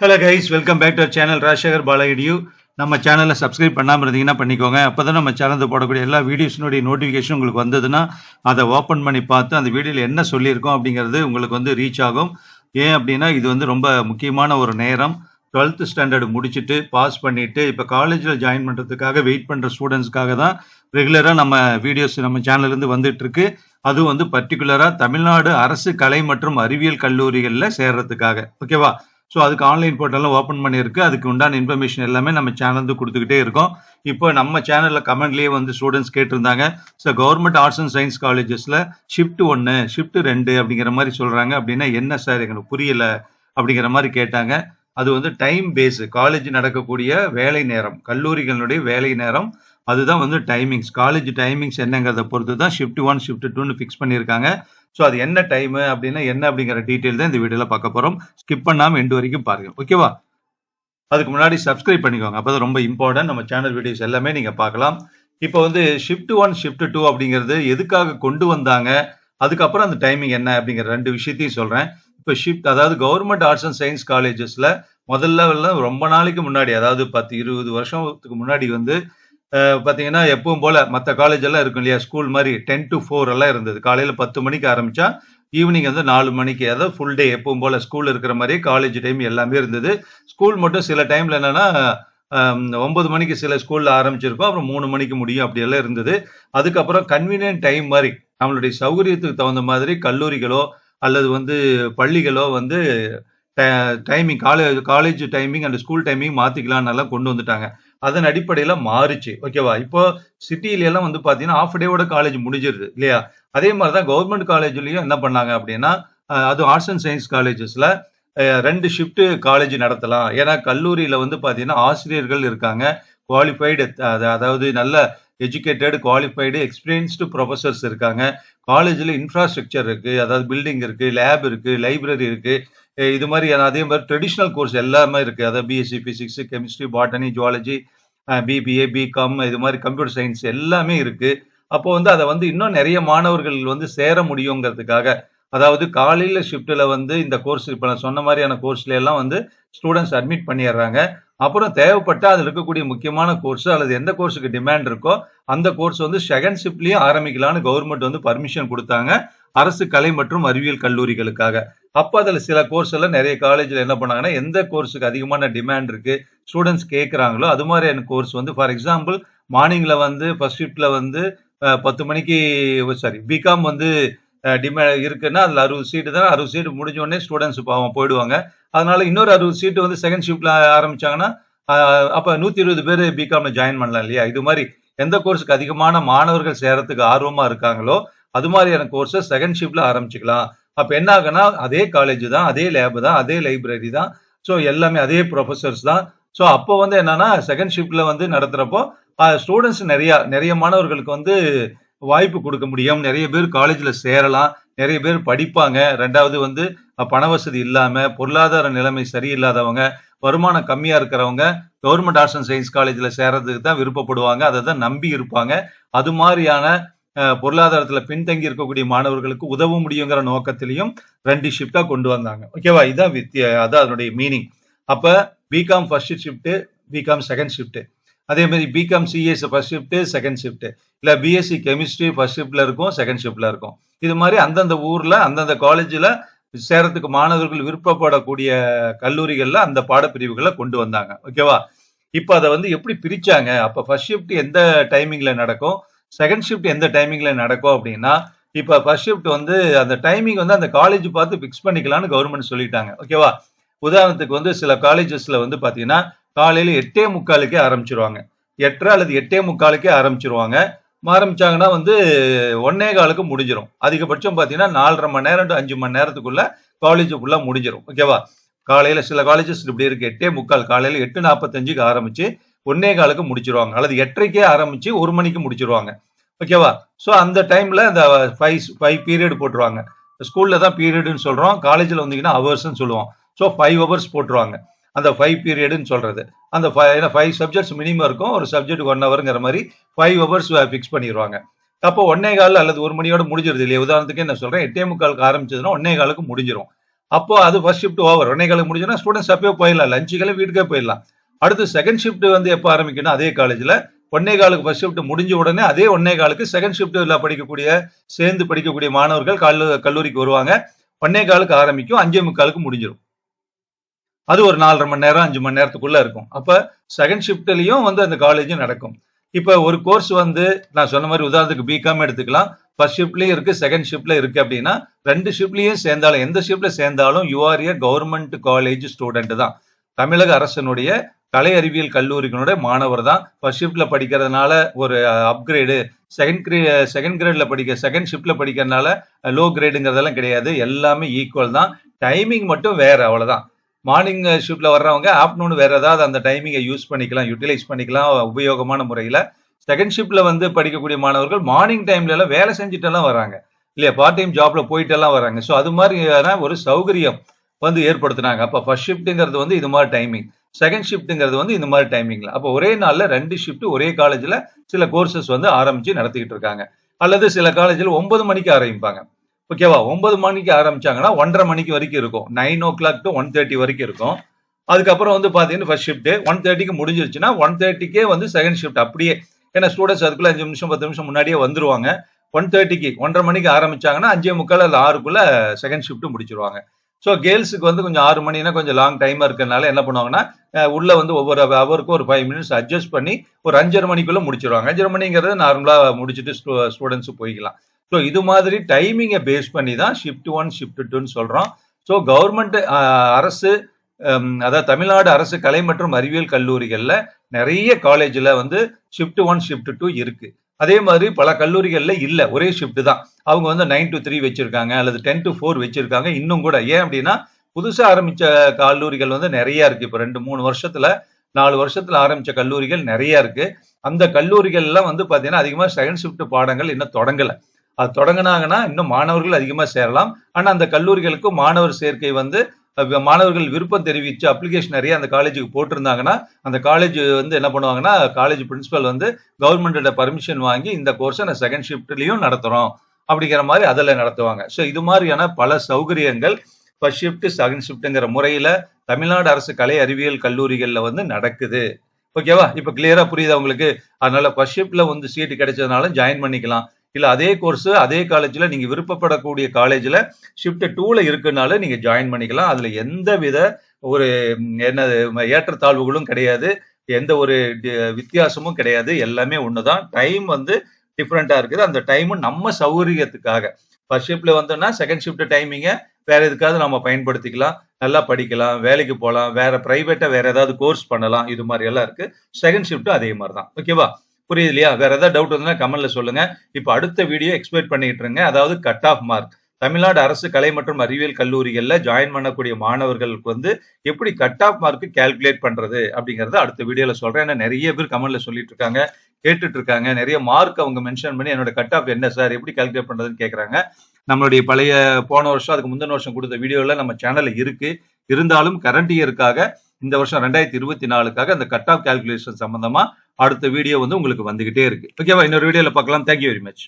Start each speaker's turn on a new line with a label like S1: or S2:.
S1: Hello guys welcome back to channel Rajasekhar பாலகிடியூ நம்ம சேனலை subscribe பண்ணாமல் இருந்தீங்கன்னா பண்ணிக்கோங்க. அப்போ தான் நம்ம சேனலில் போடக்கூடிய எல்லா வீடியோஸினுடைய நோட்டிஃபிகேஷன் உங்களுக்கு வந்ததுன்னா அதை ஓப்பன் பண்ணி பார்த்து அந்த வீடியோவில் என்ன சொல்லியிருக்கோம் அப்படிங்கிறது உங்களுக்கு வந்து ரீச் ஆகும். ஏன் அப்படின்னா இது வந்து ரொம்ப முக்கியமான ஒரு நேரம். டுவெல்த் ஸ்டாண்டர்ட் முடிச்சுட்டு பாஸ் பண்ணிவிட்டு இப்போ காலேஜில் ஜாயின் பண்ணுறதுக்காக வெயிட் பண்ணுற ஸ்டூடெண்ட்ஸ்க்காக தான் ரெகுலராக நம்ம வீடியோஸ் நம்ம சேனல்லேருந்து வந்துட்டுருக்கு. அதுவும் வந்து பர்டிகுலராக தமிழ்நாடு அரசு கலை மற்றும் அறிவியல் கல்லூரிகளில் சேர்றதுக்காக. ஓகேவா ஸோ அதுக்கு ஆன்லைன் போர்ட்டலும் ஓப்பன் பண்ணியிருக்கு. அதுக்கு உண்டான இன்ஃபர்மேஷன் எல்லாமே நம்ம சேனல்ந்து கொடுத்துக்கிட்டே இருக்கோம். இப்போ நம்ம சேனலில் கமெண்ட்லேயே வந்து ஸ்டூடெண்ட்ஸ் கேட்டிருந்தாங்க. So government arts and science காலேஜஸில் ஷிஃப்ட் ஒன்று ஷிஃப்ட் ரெண்டு அப்படிங்கிற மாதிரி சொல்கிறாங்க அப்படின்னா என்ன சார் எங்களுக்கு புரியலை அப்படிங்கிற மாதிரி கேட்டாங்க. அது வந்து டைம் பேஸு காலேஜ் நடக்கக்கூடிய வேலை நேரம் கல்லூரிகளுடைய வேலை நேரம். அதுதான் வந்து டைமிங்ஸ் காலேஜ் டைமிங்ஸ் என்னங்கிறத பொறுத்து தான் ஷிஃப்ட் ஒன் ஷிஃப்ட் டூன்னு ஃபிக்ஸ் பண்ணியிருக்காங்க. ஸோ அது என்ன டைமு அப்படின்னா என்ன அப்படிங்கிற டீட்டெயில் தான் இந்த வீடியோவில் பார்க்க போகிறோம் ஸ்கிப் பண்ணாமல் எண்டு வரைக்கும் பாருங்க. ஓகேவா அதுக்கு முன்னாடி சப்ஸ்கிரைப் பண்ணிக்கோங்க. அப்போ ரொம்ப இம்பார்ட்டன்ட் நம்ம சேனல் வீடியோஸ் எல்லாமே நீங்கள் பார்க்கலாம். இப்போ வந்து ஷிஃப்ட் ஒன் ஷிஃப்ட் டூ அப்படிங்கிறது எதுக்காக கொண்டு வந்தாங்க? அதுக்கப்புறம் அந்த டைமிங் என்ன அப்படிங்கிற ரெண்டு விஷயத்தையும் சொல்கிறேன் இப்போ ஷிஃப்ட் அதாவது கவர்மெண்ட் ஆர்ட்ஸ் அண்ட் சயின்ஸ் காலேஜஸில் முதல்ல ரொம்ப நாளைக்கு முன்னாடி அதாவது பத்து இருபது வருஷத்துக்கு முன்னாடி வந்து பார்த்தீங்கன்னா எப்பவும் போல மற்ற காலேஜ் எல்லாம் இருக்கும் இல்லையா? ஸ்கூல் மாதிரி டென் டு ஃபோர் எல்லாம் இருந்தது. காலையில் பத்து மணிக்கு ஆரம்பிச்சா ஈவினிங் வந்து நாலு மணிக்கு அதாவது ஃபுல் டே எப்பவும் போல ஸ்கூல் இருக்கிற மாதிரி காலேஜ் டைம் எல்லாமே இருந்தது. ஸ்கூல் மட்டும் சில டைம்ல என்னன்னா ஒன்பது மணிக்கு சில ஸ்கூல்ல ஆரம்பிச்சிருக்கோம். அப்புறம் மூணு மணிக்கு முடியும். அப்படி எல்லாம் இருந்தது. அதுக்கப்புறம் கன்வீனியன்ட் டைம் மாதிரி நம்மளுடைய சௌகரியத்துக்கு தகுந்த மாதிரி கல்லூரிகளோ அல்லது வந்து பள்ளிகளோ வந்து timing college college timing and school timing மாற்றிக்கலான்னு எல்லாம் கொண்டு வந்துட்டாங்க. அதன் அடிப்படையில மாறுச்சு. ஓகேவா இப்போ சிட்டில எல்லாம் வந்து பாத்தீங்கன்னா ஆஃப் டேவோட காலேஜ் முடிஞ்சிருது இல்லையா? அதே மாதிரி தான் கவர்மெண்ட் காலேஜ்லயும் என்ன பண்ணாங்க அப்படின்னா அது ஆர்ட்ஸ் அண்ட் சயின்ஸ் காலேஜஸ்ல ரெண்டு ஷிஃப்ட் காலேஜ் நடத்தலாம். ஏன்னா கல்லூரியில வந்து பாத்தீங்கன்னா ஆசிரியர்கள் இருக்காங்க குவாலிஃபைடு அதாவது நல்ல எஜுகேட்டட் குவாலிஃபைடு எக்ஸ்பீரியன்ஸ்டு ப்ரொஃபசர்ஸ் இருக்காங்க. காலேஜில் இன்ஃப்ராஸ்ட்ரக்சர் இருக்குது அதாவது பில்டிங் இருக்குது லேப் இருக்குது லைப்ரரி இருக்குது இது மாதிரி அதே மாதிரி ட்ரெடிஷ்னல் கோர்ஸ் எல்லாமே இருக்குது அதாவது BSc physics chemistry botany zoology BBA BCom இது மாதிரி கம்ப்யூட்டர் சயின்ஸ் எல்லாமே இருக்குது அப்போ வந்து அதை வந்து இன்னும் நிறைய மாணவர்கள் வந்து சேர முடியுங்கிறதுக்காக அதாவது காலையில் ஷிஃப்ட்டில் வந்து இந்த கோர்ஸ் இப்போ நான் சொன்ன மாதிரியான கோர்ஸ்ல எல்லாம் வந்து ஸ்டூடெண்ட்ஸ் அட்மிட் பண்ணிடுறாங்க. அப்புறம் தேவைப்பட்ட அதில் இருக்கக்கூடிய முக்கியமான கோர்ஸ் அல்லது எந்த கோர்ஸுக்கு டிமாண்ட் இருக்கோ அந்த கோர்ஸ் வந்து செகண்ட் ஷிஃப்ட்லயும் ஆரம்பிக்கலாம்னு கவர்மெண்ட் வந்து பர்மிஷன் கொடுத்தாங்க அரசு கலை மற்றும் அறிவியல் கல்லூரிகளுக்காக. அப்போ அதில் சில கோர்ஸ் எல்லாம் நிறைய காலேஜில் என்ன பண்ணாங்கன்னா எந்த கோர்ஸுக்கு அதிகமான டிமாண்ட் இருக்கு ஸ்டூடெண்ட்ஸ் கேட்குறாங்களோ அது மாதிரியான கோர்ஸ் வந்து ஃபார் எக்ஸாம்பிள் மார்னிங்கில் வந்து ஃபர்ஸ்ட் ஷிஃப்டில் வந்து பத்து மணிக்கு சாரி பிகாம் வந்து டிமே இருக்குன்னா அதில் அறுபது சீட்டு தான். அறுபது சீட்டு முடிஞ்ச உடனே ஸ்டூடெண்ட்ஸ் பாவம் போயிடுவாங்க. அதனால இன்னொரு அறுபது சீட்டு வந்து செகண்ட் ஷிஃப்ட்ல ஆரம்பிச்சாங்கன்னா அப்போ நூற்றி இருபது பேர் பிகாம்ல ஜாயின் பண்ணலாம் இல்லையா? இது மாதிரி எந்த கோர்ஸுக்கு அதிகமான மாணவர்கள் சேரத்துக்கு ஆர்வமாக இருக்காங்களோ அது மாதிரியான கோர்ஸை செகண்ட் ஷிஃப்ட்ல ஆரம்பிச்சுக்கலாம். அப்போ என்ன ஆகுனா அதே காலேஜ் தான் அதே லேபு தான் அதே லைப்ரரி தான். ஸோ எல்லாமே அதே ப்ரொஃபசர்ஸ் தான். ஸோ அப்போ வந்து என்னன்னா செகண்ட் ஷிஃப்ட்ல வந்து நடத்துகிறப்போ ஸ்டூடெண்ட்ஸ் நிறையா நிறைய மாணவர்களுக்கு வந்து வாய்ப்பு கொடுக்க முடியும் நிறைய பேர் காலேஜில் சேரலாம். நிறைய பேர் படிப்பாங்க. ரெண்டாவது வந்து பண வசதி இல்லாமல் பொருளாதார நிலைமை சரியில்லாதவங்க வருமானம் கம்மியாக இருக்கிறவங்க கவர்மெண்ட் ஆர்ட்ஸ் அண்ட் சயின்ஸ் காலேஜில் சேர்றதுக்கு தான் விருப்பப்படுவாங்க. அதை தான் நம்பி இருப்பாங்க. அது மாதிரியான பொருளாதாரத்தில் பின்தங்கி இருக்கக்கூடிய மாணவர்களுக்கு உதவ முடியுங்கிற நோக்கத்திலையும் ரெண்டு ஷிஃப்டாக கொண்டு வந்தாங்க. ஓகேவா இதுதான் வித்திய அதான் அதனுடைய மீனிங் அப்போ BCom first shift BCom second shift அதே மாதிரி BCom CS first shift second shift இல்ல பிஎஸ்சி கெமிஸ்ட்ரி ஃபர்ஸ்ட் ஷிஃப்ட்ல இருக்கும் செகண்ட் ஷிஃப்ட்ல இருக்கும். இது மாதிரி அந்தந்த ஊர்ல அந்தந்த காலேஜ்ல சேரத்துக்கு மாணவர்கள் விருப்பப்படக்கூடிய கல்லூரிகள்ல அந்த பாடப்பிரிவுகளை கொண்டு வந்தாங்க. ஓகேவா இப்போ அதை வந்து எப்படி பிரிச்சாங்க? அப்ப ஃபர்ஸ்ட் ஷிஃப்ட் எந்த டைமிங்ல நடக்கும்? செகண்ட் ஷிஃப்ட் எந்த டைமிங்ல நடக்கும் அப்படின்னா இப்ப ஃபர்ஸ்ட் ஷிஃப்ட் வந்து அந்த டைமிங் வந்து அந்த காலேஜ் பார்த்து ஃபிக்ஸ் பண்ணிக்கலாம்னு கவர்மெண்ட் சொல்லிட்டாங்க. ஓகேவா உதாரணத்துக்கு வந்து சில காலேஜஸ்ல வந்து பாத்தீங்கன்னா காலையில எட்டே முக்காலுக்கே ஆரம்பிச்சிருவாங்க. எட்டரை அல்லது எட்டே முக்காலுக்கே ஆரம்பிச்சிருவாங்க. ஆரம்பிச்சாங்கன்னா வந்து ஒன்னே காலுக்கு முடிஞ்சிடும் அதிகபட்சம் பாத்தீங்கன்னா நாலரை மணி நேரம் டு அஞ்சு மணி நேரத்துக்குள்ள காலேஜுக்குள்ள முடிஞ்சிடும் ஓகேவா காலையில சில காலேஜஸ் இப்படி இருக்கு. எட்டே முக்கால் காலையில எட்டு நாற்பத்தஞ்சுக்கு ஆரம்பிச்சு ஒன்னே காலுக்கு முடிச்சிருவாங்க. அல்லது எட்டரைக்கே ஆரம்பிச்சு ஒரு மணிக்கு முடிச்சிருவாங்க. ஓகேவா ஸோ அந்த டைம்ல இந்த ஃபைவ் ஃபைவ் பீரியட் போட்டுருவாங்க. ஸ்கூல்ல தான் பீரியடுன்னு சொல்றோம். காலேஜில் வந்தீங்கன்னா ஹவர்ஸ்ன்னு சொல்லுவோம். ஸோ ஃபைவ் ஹவர்ஸ் போட்டுருவாங்க. அந்த ஃபைவ் பீரியடுன்னு சொல்றது. அந்த ஃபைவ் சப்ஜெக்ட்ஸ் மினிமம் இருக்கும். ஒரு சப்ஜெக்ட் ஒன் ஹவருங்கிற மாதிரி ஃபைவ் ஹவர்ஸ் ஃபிக்ஸ் பண்ணிடுவாங்க அப்போ ஒன்னே கால் அல்லது ஒரு மணியோட முடிஞ்சிருது இல்லையா? உதாரணத்துக்கு என்ன சொல்றேன்? எட்டே முக்காலுக்கு ஆரம்பிச்சதுன்னா ஒன்னே காலுக்கு முடிஞ்சிரும். அப்போ அது ஃபர்ஸ்ட் ஷிஃப்ட் ஓவர் ஒன்னே காலுக்கு முடிஞ்சுன்னா ஸ்டூடெண்ட்ஸ் அப்பயே போயிடலாம். லஞ்சுக்கெல்லாம் வீட்டுக்கே போயிடலாம். அடுத்து செகண்ட் ஷிஃப்ட் வந்து எப்போ ஆரம்பிக்கணும் அதே காலேஜில் ஒன்னே காலுக்கு ஃபர்ஸ்ட் ஷிஃப்ட் முடிஞ்ச உடனே அதே ஒன்னே காலுக்கு செகண்ட் ஷிஃப்ட்டில் படிக்கக்கூடிய சேர்ந்து படிக்கக்கூடிய மாணவர்கள் கல்லூரிக்கு வருவாங்க. ஒன்னே காலுக்கு ஆரம்பிக்கும். அஞ்சே முக்காலுக்கு முடிஞ்சிடும் அது ஒரு நாலரை மணி நேரம் அஞ்சு மணி நேரத்துக்குள்ள இருக்கும். அப்ப செகண்ட் ஷிஃப்ட்லயும் வந்து அந்த காலேஜும் நடக்கும். இப்ப ஒரு கோர்ஸ் வந்து நான் சொன்ன மாதிரி உதாரணத்துக்கு பிகாம் எடுத்துக்கலாம். ஃபர்ஸ்ட் ஷிஃப்ட்லயும் இருக்கு செகண்ட் ஷிஃப்ட்ல இருக்கு அப்படின்னா ரெண்டு ஷிஃப்ட்லயும் சேர்ந்தாலும் எந்த ஷிஃப்ட்ல சேர்ந்தாலும் you are a government college student தான். தமிழக அரசனுடைய கலை அறிவியல் கல்லூரிகளுடைய மாணவர் தான். ஃபர்ஸ்ட் ஷிஃப்ட்ல படிக்கிறதுனால ஒரு அப்கிரேடு செகண்ட் கிரே செகண்ட் கிரேட்ல படிக்க செகண்ட் ஷிஃப்ட்ல படிக்கிறதுனால லோ கிரேடுங்கிறதெல்லாம் கிடையாது. எல்லாமே ஈக்குவல் தான். டைமிங் மட்டும் வேற அவ்வளவுதான். மார்னிங் ஷிஃப்ட்ல வர்றவங்க ஆஃப்டர்நூன் வேற ஏதாவது அந்த டைமிங்கை யூஸ் பண்ணிக்கலாம் யூட்டிலைஸ் பண்ணிக்கலாம் உபயோகமான முறையில. செகண்ட் ஷிஃப்ட்ல வந்து படிக்கக்கூடிய மாணவர்கள் மார்னிங் டைம்ல எல்லாம் வேலை செஞ்சுட்டு எல்லாம் வராங்க. இல்லையா பார்ட் டைம் ஜாப்ல போயிட்டு எல்லாம் வராங்க. ஸோ அது மாதிரியான ஒரு சௌகரியம் வந்து ஏற்படுத்தினாங்க. அப்போ ஃபர்ஸ்ட் ஷிஃப்ட்டுங்கிறது வந்து இது மாதிரி டைமிங் செகண்ட் ஷிஃப்ட்டுங்கிறது வந்து இந்த மாதிரி டைமிங்ல அப்போ ஒரே நாளில் ரெண்டு ஷிஃப்ட் ஒரே காலேஜில் சில கோர்சஸ் வந்து ஆரம்பிச்சு நடத்திக்கிட்டு இருக்காங்க. அல்லது சில காலேஜில் ஒன்பது மணிக்கு ஆரம்பிப்பாங்க. ஓகேவா ஒன்பது மணிக்கு ஆரம்பிச்சாங்கன்னா ஒன்றரை மணிக்கு வரைக்கும் இருக்கும். Nine o'clock to one thirty வரைக்கும் இருக்கும். அதுக்கப்புறம் வந்து பார்த்தீங்கன்னா ஃபர்ஸ்ட் ஷிஃப்ட் ஒன் தேர்ட்டிக்கு முடிஞ்சிருச்சுன்னா ஒன் தேர்ட்டிக்கே வந்து செகண்ட் ஷிஃப்ட் அப்படியே ஏன்னா ஸ்டூடெண்ட்ஸ் அதுக்குள்ள அஞ்சு நிமிஷம் பத்து நிமிஷம் முன்னாடியே வந்துருவாங்க. ஒன் தேர்ட்டிக்கு ஒன்றரை மணிக்கு ஆரம்பிச்சாங்கன்னா அஞ்சே முக்கால் அல்ல ஆறுக்குள்ள செகண்ட் ஷிஃப்ட் முடிச்சிருவாங்க. ஸோ கேர்ள்ஸுக்கு வந்து கொஞ்சம் ஆறு மணினா கொஞ்சம் லாங் டைமா இருக்கிறதுனால என்ன பண்ணுவாங்கன்னா உள்ளே உள்ள வந்து ஒவ்வொரு அவருக்கும் ஒரு ஃபைவ் மினிட்ஸ் அட்ஜஸ்ட் பண்ணி ஒரு அஞ்சரை மணிக்குள்ள முடிச்சிருவாங்க. அஞ்சரை மணிங்கிறது நார்மலாக முடிச்சுட்டு ஸ்டூடெண்ட்ஸ் போய்க்கலாம். ஸோ இது மாதிரி டைமிங்கை பேஸ் பண்ணி தான் ஷிஃப்ட் ஒன் ஷிஃப்ட் டூன்னு சொல்கிறோம் ஸோ கவர்மெண்ட் அரசு அதாவது தமிழ்நாடு அரசு கலை மற்றும் அறிவியல் கல்லூரிகளில் நிறைய காலேஜில் வந்து ஷிஃப்ட் ஒன் ஷிஃப்ட் டூ இருக்குது அதே மாதிரி பல கல்லூரிகளில் இல்லை ஒரே ஷிஃப்ட் தான். அவங்க வந்து நைன் டு த்ரீ வச்சுருக்காங்க அல்லது டென் டு ஃபோர் வச்சுருக்காங்க இன்னும் கூட. ஏன் அப்படின்னா புதுசாக ஆரம்பித்த கல்லூரிகள் வந்து நிறையா இருக்குது இப்போ ரெண்டு மூணு வருஷத்தில் நாலு வருஷத்தில் ஆரம்பித்த கல்லூரிகள் நிறையா இருக்குது அந்த கல்லூரிகள்லாம் வந்து பார்த்தீங்கன்னா அதிகமாக செகண்ட் ஷிஃப்ட் பாடங்கள் இன்னும் தொடங்கலை. அது தொடங்கினாங்கன்னா இன்னும் மாணவர்கள் அதிகமாக சேரலாம். ஆனால் அந்த கல்லூரிகளுக்கு மாணவர் சேர்க்கை வந்து மாணவர்கள் விருப்பம் தெரிவித்து அப்ளிகேஷன் நிறைய அந்த காலேஜுக்கு போட்டிருந்தாங்கன்னா அந்த காலேஜ் வந்து என்ன பண்ணுவாங்கன்னா காலேஜ் பிரின்சிபல் வந்து கவர்மெண்டோட பர்மிஷன் வாங்கி இந்த கோர்ஸை நான் செகண்ட் ஷிஃப்ட்லேயும் நடத்துகிறோம் அப்படிங்கிற மாதிரி அதில் நடத்துவாங்க. ஸோ இது மாதிரியான பல சௌகரியங்கள் ஃபர்ஸ்ட் ஷிஃப்ட் செகண்ட் ஷிஃப்ட்டுங்கிற முறையில் தமிழ்நாடு அரசு கலை அறிவியல் கல்லூரிகளில் வந்து நடக்குது. ஓகேவா இப்போ கிளியராக புரியுது அவங்களுக்கு அதனால ஃபர்ஸ்ட் ஷிஃப்ட்டில் வந்து சீட்டு கிடைச்சதுனால ஜாயின் பண்ணிக்கலாம். இல்லை அதே கோர்ஸ் அதே காலேஜில் நீங்கள் விருப்பப்படக்கூடிய காலேஜில் ஷிஃப்ட் டூவில் இருக்குனால நீங்கள் ஜாயின் பண்ணிக்கலாம். அதில் எந்த வித ஒரு என்னது ஏற்றத்தாழ்வுகளும் கிடையாது. எந்த ஒரு வித்தியாசமும் கிடையாது. எல்லாமே ஒன்று தான் டைம் வந்து டிஃப்ரெண்ட்டாக இருக்குது. அந்த டைமும் நம்ம சௌகரியத்துக்காக. ஃபர்ஸ்ட் ஷிஃப்ட்ல வந்தோம்னா செகண்ட் ஷிஃப்ட் டைமிங்கை வேற எதுக்காவது நம்ம பயன்படுத்திக்கலாம். நல்லா படிக்கலாம். வேலைக்கு போகலாம் வேற ப்ரைவேட்டாக வேற ஏதாவது கோர்ஸ் பண்ணலாம். இது மாதிரி எல்லாம் இருக்கு. செகண்ட் ஷிஃப்ட்டும் அதே மாதிரி தான் ஓகேவா புரியுது இல்லையா வேற ஏதாவது டவுட் இருந்தா கமெண்ட்ல சொல்லுங்க. இப்போ அடுத்த வீடியோ எக்ஸ்பெக்ட் பண்ணிட்டு இருங்க. அதாவது கட் ஆஃப் மார்க் தமிழ்நாடு அரசு கலை மற்றும் அறிவியல் கல்லூரிகளில் ஜாயின் பண்ணக்கூடிய மாணவர்களுக்கு வந்து எப்படி கட் ஆஃப் மார்க் கால்குலேட் பண்றது அப்படிங்கறத அடுத்த வீடியோல சொல்றேன். ஏன்னா நிறைய பேர் கமெண்ட்ல சொல்லிட்டு இருக்காங்க கேட்டுட்டு இருக்காங்க. நிறைய மார்க் அவங்க மென்ஷன் பண்ணி என்னோட கட் ஆஃப் என்ன சார் எப்படி கால்குலேட் பண்றதுன்னு கேட்குறாங்க நம்மளுடைய பழைய போன வருஷம் அதுக்கு முந்தின வருஷம் கொடுத்த வீடியோல நம்ம சேனல்ல இருக்கு. இருந்தாலும் கரண்ட் இயருக்காக இந்த வருஷம் ரெண்டாயிரத்தி இருபத்தி நாலுக்காக அந்த கட் ஆஃப் கால்குலேஷன் சம்பந்தமா அடுத்த வீடியோ வந்து உங்களுக்கு வந்துகிட்டே இருக்கு. ஓகேவா இன்னொரு வீடியோல பார்க்கலாம். Thank you very much